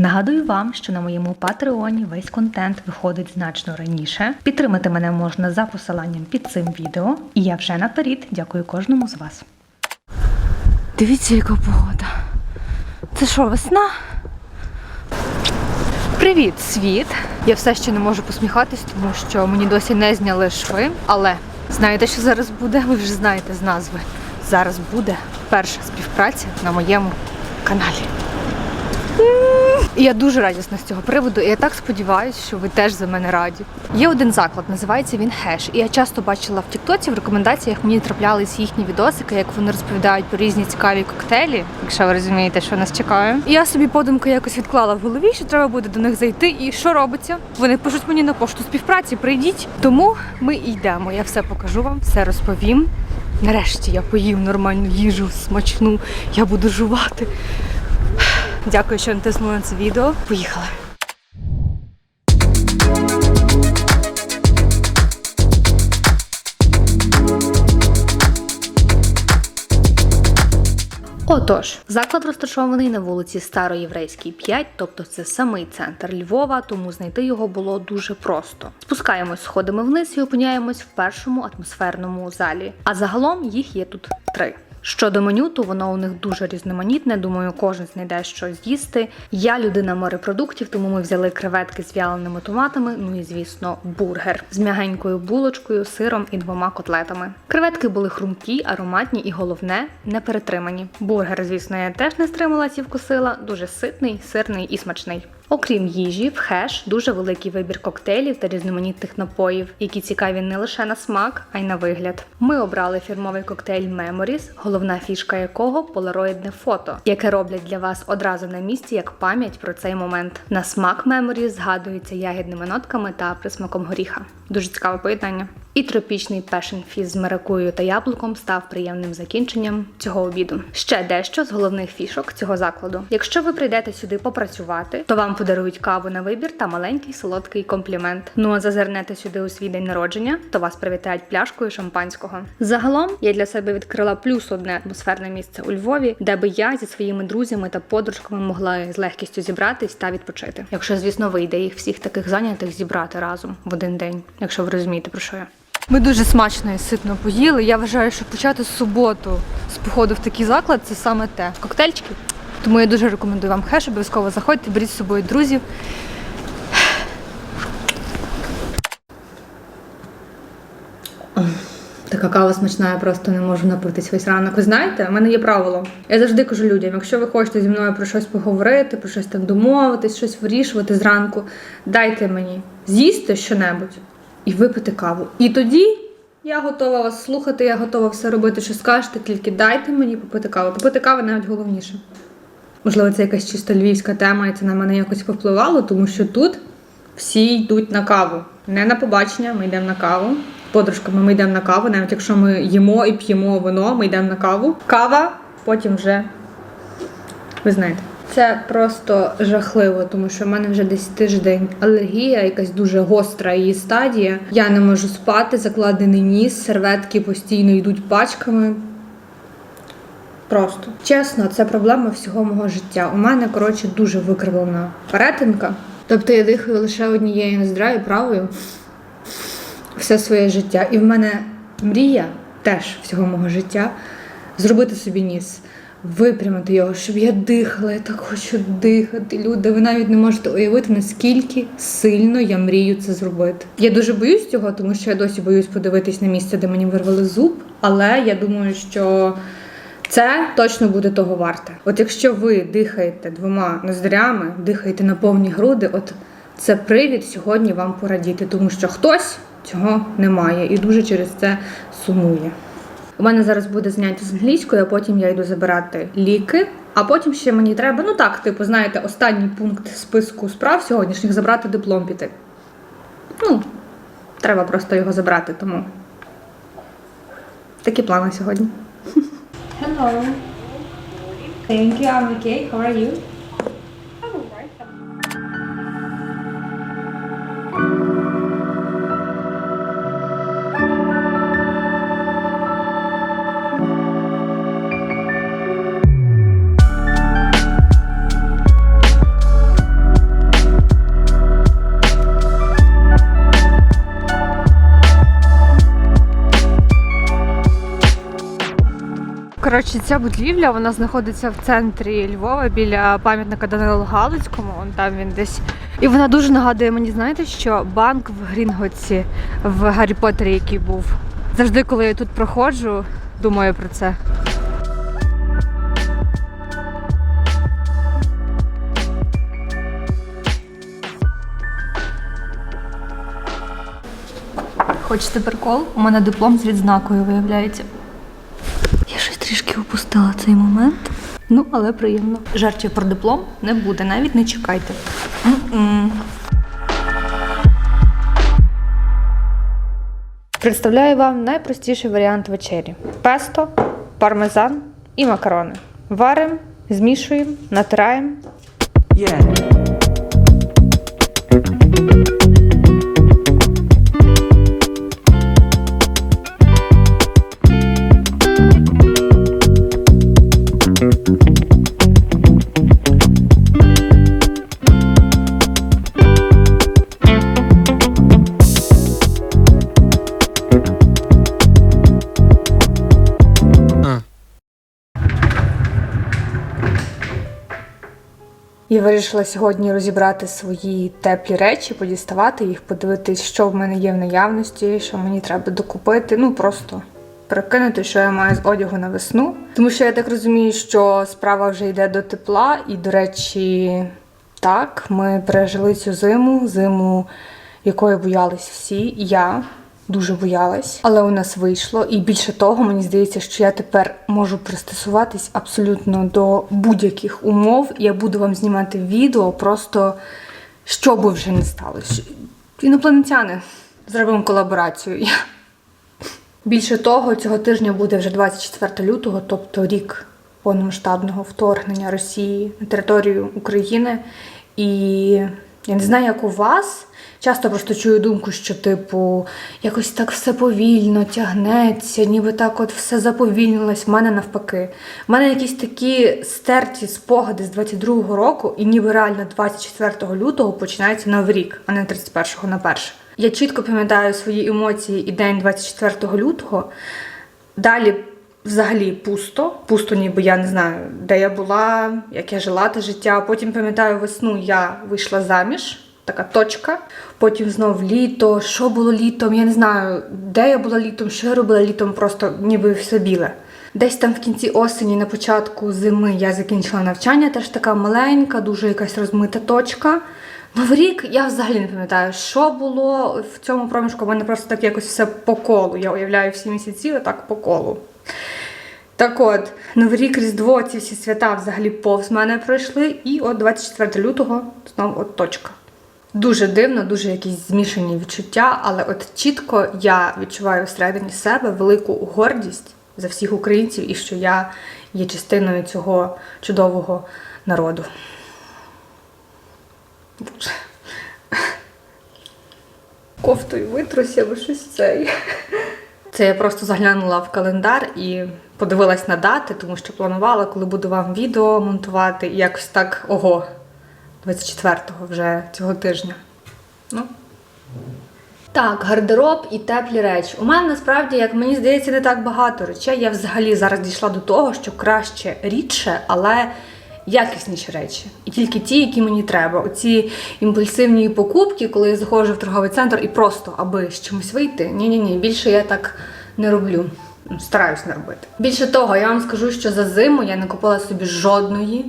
Нагадую вам, що на моєму патреоні весь контент виходить значно раніше. Підтримати мене можна за посиланням під цим відео. І я вже наперед дякую кожному з вас. Дивіться, яка погода. Це що, весна? Привіт, світ! Я все ще не можу посміхатись, тому що мені досі не зняли шви. Але знаєте, що зараз буде? Ви вже знаєте з назви. Зараз буде перша співпраця на моєму каналі. І я дуже радісна з цього приводу, і я так сподіваюся, що ви теж за мене раді. Є один заклад, називається він Хеш. І я часто бачила в Тіктоці в рекомендаціях мені траплялись їхні відосики, як вони розповідають про різні цікаві коктейлі, якщо ви розумієте, що нас чекає. І я собі подумки якось відклала в голові, що треба буде до них зайти. І що робиться? Вони пишуть мені на пошту співпраці, прийдіть. Тому ми йдемо. Я все покажу вам, все розповім. Нарешті я поїм нормальну їжу, смачну, я буду жувати. Дякую, що натиснули на це відео. Поїхали. Отож, заклад розташований на вулиці Староєврейській, 5, тобто це самий центр Львова, тому знайти його було дуже просто. Спускаємось сходами вниз і опиняємось в першому атмосферному залі. А загалом їх є тут три. Щодо меню, то воно у них дуже різноманітне. Думаю, кожен знайде щось з'їсти. Я людина морепродуктів, тому ми взяли креветки з вяленими томатами. Ну і звісно, бургер з м'ягенькою булочкою, сиром і двома котлетами. Креветки були хрумкі, ароматні і головне не перетримані. Бургер, звісно, я теж не стрималась і вкусила. Дуже ситний, сирний і смачний. Окрім їжі, в хеш дуже великий вибір коктейлів та різноманітних напоїв, які цікаві не лише на смак, а й на вигляд. Ми обрали фірмовий коктейль Memories, головна фішка якого полароїдне фото, яке роблять для вас одразу на місці як пам'ять про цей момент. На смак Memories згадується ягідними нотками та присмаком горіха. Дуже цікаве поєднання. І тропічний пешен фіз з маракуєю та яблуком став приємним закінченням цього обіду. Ще дещо з головних фішок цього закладу. Якщо ви прийдете сюди попрацювати, то вам подарують каву на вибір та маленький солодкий комплімент. Ну а зазирнете сюди у свій день народження, то вас привітають пляшкою шампанського. Загалом я для себе відкрила плюс одне атмосферне місце у Львові, де би я зі своїми друзями та подружками могла з легкістю зібратись та відпочити. Якщо, звісно, вийде їх всіх таких зайнятих зібрати разом в один день, якщо ви розумієте про що я. Ми дуже смачно і ситно поїли. Я вважаю, що почати суботу з походу в такий заклад це саме те. Коктейльчики. Тому я дуже рекомендую вам хеш, обов'язково заходьте, беріть з собою друзів. Така кава смачна, я просто не можу напитись весь ранок. Ви знаєте, в мене є правило. Я завжди кажу людям: якщо ви хочете зі мною про щось поговорити, про щось там домовитись, щось вирішувати зранку, дайте мені з'їсти щонебудь і випити каву. І тоді я готова вас слухати, я готова все робити, що скажете, тільки дайте мені попити каву. Попити каву навіть головніше. Можливо, це якась чисто львівська тема, і це на мене якось повпливало, тому що тут всі йдуть на каву. Не на побачення, ми йдемо на каву. Подружками ми йдемо на каву, навіть якщо ми їмо і п'ємо вино, ми йдемо на каву. Кава, потім вже ви знаєте. Це просто жахливо, тому що в мене вже десь тиждень алергія, якась дуже гостра її стадія. Я не можу спати, закладений ніс, серветки постійно йдуть пачками. Просто чесно, це проблема всього мого життя. У мене коротше дуже викривлена перетинка. Тобто я дихаю лише однією ноздраю правою все своє життя. І в мене мрія теж всього мого життя зробити собі ніс, випрямити його, щоб я дихала. Я так хочу дихати. Люди, ви навіть не можете уявити, наскільки сильно я мрію це зробити. Я дуже боюсь цього, тому що я досі боюсь подивитись на місце, де мені вирвали зуб. Але я думаю, що це точно буде того варте. От якщо ви дихаєте двома ноздрями, дихаєте на повні груди, от це привід сьогодні вам порадіти, тому що хтось цього не має і дуже через це сумує. У мене зараз буде заняття з англійською, а потім я йду забирати ліки. А потім ще мені треба, ну так, типу, знаєте, останній пункт списку справ сьогоднішніх забрати диплом піти. Ну, треба просто його забрати, тому такі плани сьогодні. Hello. Thank you, I'm okay. How are you? Коротше, ця будівля вона знаходиться в центрі Львова біля пам'ятника Данилу Галицькому. Вон там він десь. І вона дуже нагадує мені, знаєте, що банк в Грінготці в Гаррі Поттері, який був. Завжди, коли я тут проходжу, думаю про це. Хочете прикол? У мене диплом з відзнакою виявляється. Трішки опустила цей момент. Ну, але приємно. Жартів про диплом не буде, навіть не чекайте. М-м. Представляю вам найпростіший варіант вечері: песто, пармезан і макарони. Варимо, змішуємо, натираємо. Yeah. Я вирішила сьогодні розібрати свої теплі речі, подіставати їх, подивитись, що в мене є в наявності, що мені треба докупити. Ну просто прикинути, що я маю з одягу на весну. Тому що я так розумію, що справа вже йде до тепла, і, до речі, так, ми пережили цю зиму, зиму, якої боялись всі. і Я дуже боялась, але у нас вийшло. І більше того, мені здається, що я тепер можу пристосуватись абсолютно до будь-яких умов. Я буду вам знімати відео, просто що би вже не сталося. Інопланетяни, зробимо колаборацію. Більше того, цього тижня буде вже 24 лютого, тобто рік повномасштабного вторгнення Росії на територію України. І я не знаю, як у вас. Часто просто чую думку, що, типу, якось так все повільно тягнеться, ніби так от все заповільнилось. В мене навпаки. В мене якісь такі стерті спогади з 22-го року, і ніби реально 24 лютого починається новий рік, а не 31-го на перше. Я чітко пам'ятаю свої емоції і день 24 лютого. Далі взагалі пусто. Пусто, ніби я не знаю, де я була, як я жила те життя. Потім пам'ятаю весну, я вийшла заміж. Така точка. Потім знов літо. Що було літом? Я не знаю, де я була літом, що я робила літом, просто ніби все біле. Десь там в кінці осені, на початку зими я закінчила навчання, теж така маленька, дуже якась розмита точка. Новий рік я взагалі не пам'ятаю, що було в цьому проміжку. У мене просто так якось все по колу. Я уявляю всі місяці отак по колу. Так от, Новий рік, Різдво, ці всі свята взагалі повз мене пройшли, і от 24 лютого знову от точка. Дуже дивно, дуже якісь змішані відчуття, але от чітко я відчуваю всередині себе велику гордість за всіх українців і що я є частиною цього чудового народу. Боже. Кофтою витруся, бо щось цей. Це я просто заглянула в календар і подивилась на дати, тому що планувала, коли буду вам відео монтувати, і якось так ого, 24-го вже цього тижня. Ну. Так, гардероб і теплі речі. У мене насправді, як мені здається, не так багато речей. Я взагалі зараз дійшла до того, що краще рідше, але якісніші речі. І тільки ті, які мені треба. Оці імпульсивні покупки, коли я заходжу в торговий центр і просто аби з чимось вийти. Ні-ні ні, більше я так не роблю. Ну, Стараюсь не робити. Більше того, я вам скажу, що за зиму я не купила собі жодної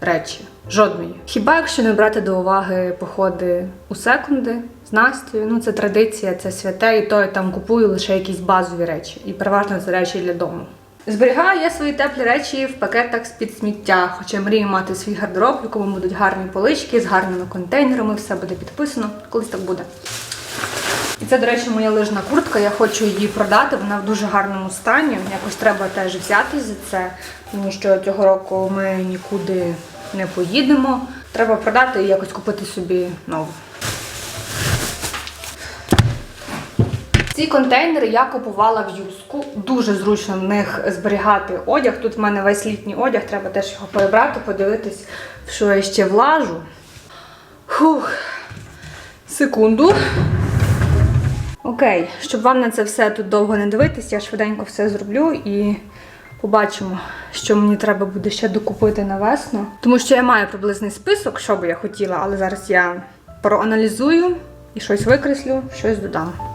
речі. Жодної. Хіба якщо не брати до уваги походи у секунди з Настю, ну це традиція, це святе, і то я там купую лише якісь базові речі, і переважно це речі для дому. Зберігаю я свої теплі речі в пакетах з-під сміття, хоча мрію мати свій гардероб, в якому будуть гарні полички з гарними контейнерами, все буде підписано, колись так буде. І це, до речі, моя лижна куртка. Я хочу її продати. Вона в дуже гарному стані. Якось треба теж взяти за це, тому що цього року ми нікуди не поїдемо. Треба продати і якось купити собі нову. Ці контейнери я купувала в юску. Дуже зручно в них зберігати одяг. Тут в мене весь літній одяг, треба теж його перебрати, подивитись, в що я ще влажу. Фух. Секунду. Окей, щоб вам на це все тут довго не дивитись, я швиденько все зроблю і Побачимо, що мені треба буде ще докупити на весну. Тому що я маю приблизний список, що би я хотіла, але зараз я проаналізую і щось викреслю, щось додам.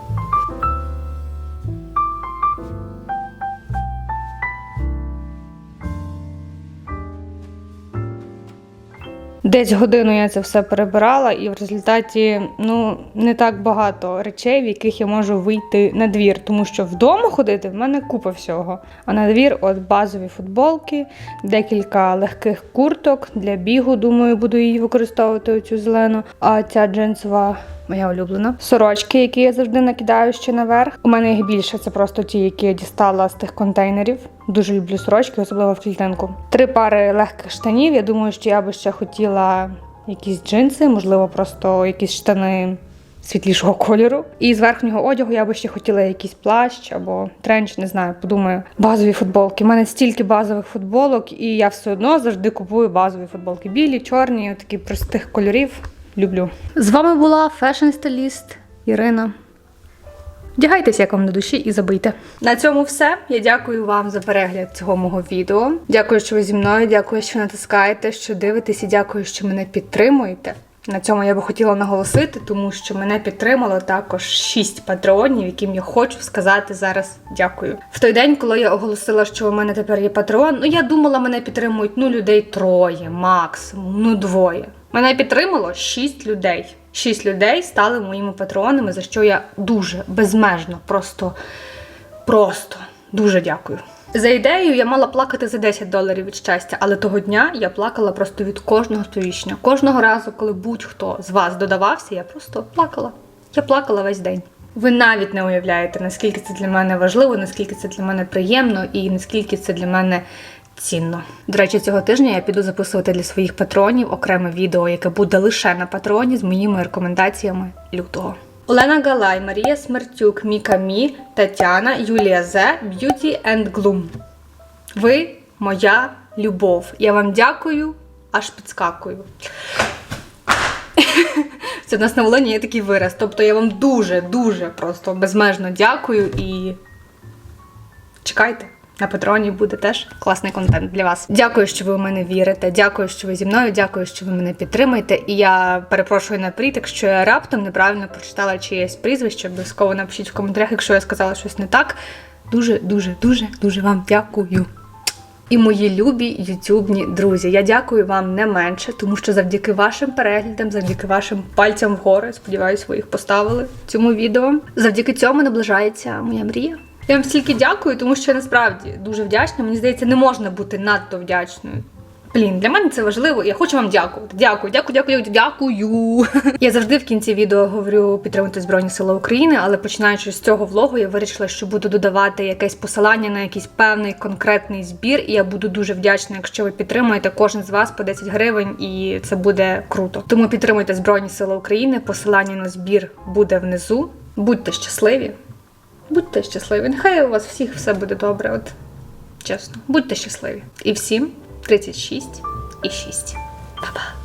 Десь годину я це все перебирала, і в результаті ну не так багато речей, в яких я можу вийти на двір, тому що вдома ходити в мене купа всього. А на двір от базові футболки, декілька легких курток для бігу. Думаю, буду її використовувати оцю зелену. А ця джинсова. Моя улюблена. Сорочки, які я завжди накидаю ще наверх. У мене їх більше, це просто ті, які я дістала з тих контейнерів. Дуже люблю сорочки, особливо в клітинку. Три пари легких штанів. Я думаю, що я би ще хотіла якісь джинси, можливо, просто якісь штани світлішого кольору. І з верхнього одягу я би ще хотіла якийсь плащ або тренч, не знаю, подумаю. Базові футболки. У мене стільки базових футболок, і я все одно завжди купую базові футболки. Білі, чорні, такі простих кольорів. Люблю. З вами була фешн-стиліст Ірина. Вдягайтеся, як вам на душі, і забийте. На цьому все. Я дякую вам за перегляд цього мого відео. Дякую, що ви зі мною. Дякую, що натискаєте, що дивитесь, і дякую, що мене підтримуєте. На цьому я би хотіла наголосити, тому що мене підтримало також шість патреонів, яким я хочу сказати зараз дякую. В той день, коли я оголосила, що у мене тепер є патреон, ну я думала, мене підтримують ну людей троє, максимум, ну двоє. Мене підтримало шість людей. Шість людей стали моїми патронами, за що я дуже безмежно, просто, просто дуже дякую. За ідеєю я мала плакати за 10 доларів від щастя, але того дня я плакала просто від кожного сповіщення. Кожного разу, коли будь-хто з вас додавався, я просто плакала. Я плакала весь день. Ви навіть не уявляєте, наскільки це для мене важливо, наскільки це для мене приємно і наскільки це для мене цінно. До речі, цього тижня я піду записувати для своїх патронів окреме відео, яке буде лише на патроні з моїми рекомендаціями лютого. Олена Галай, Марія Смертюк, Міка Мі, Тетяна, Юлія Зе, Beauty and Gloom. Ви моя любов. Я вам дякую, аж підскакую. Це в нас на Волині є такий вираз. Тобто я вам дуже-дуже просто безмежно дякую і чекайте. На Патреоні буде теж класний контент для вас. Дякую, що ви у мене вірите. Дякую, що ви зі мною. Дякую, що ви мене підтримуєте. І я перепрошую наперед, якщо я раптом неправильно прочитала чиєсь прізвище. Обов'язково напишіть в коментарях, якщо я сказала щось не так. Дуже, дуже, дуже, дуже вам дякую. І мої любі ютюбні друзі, я дякую вам не менше, тому що завдяки вашим переглядам, завдяки вашим пальцям вгору, сподіваюся, ви їх поставили в цьому відео. Завдяки цьому наближається моя мрія. Я вам стільки дякую, тому що я насправді дуже вдячна. Мені здається, не можна бути надто вдячною. Блін, для мене це важливо. Я хочу вам дякувати. Дякую, дякую, дякую, дякую. Я завжди в кінці відео говорю підтримати Збройні Сили України, але починаючи з цього влогу, я вирішила, що буду додавати якесь посилання на якийсь певний конкретний збір. І я буду дуже вдячна, якщо ви підтримуєте кожен з вас по 10 гривень, і це буде круто. Тому підтримуйте Збройні Сили України. Посилання на збір буде внизу. Будьте щасливі. Будьте щасливі. Нехай у вас всіх все буде добре. От чесно, будьте щасливі. І всім 36 і 6. Па-па.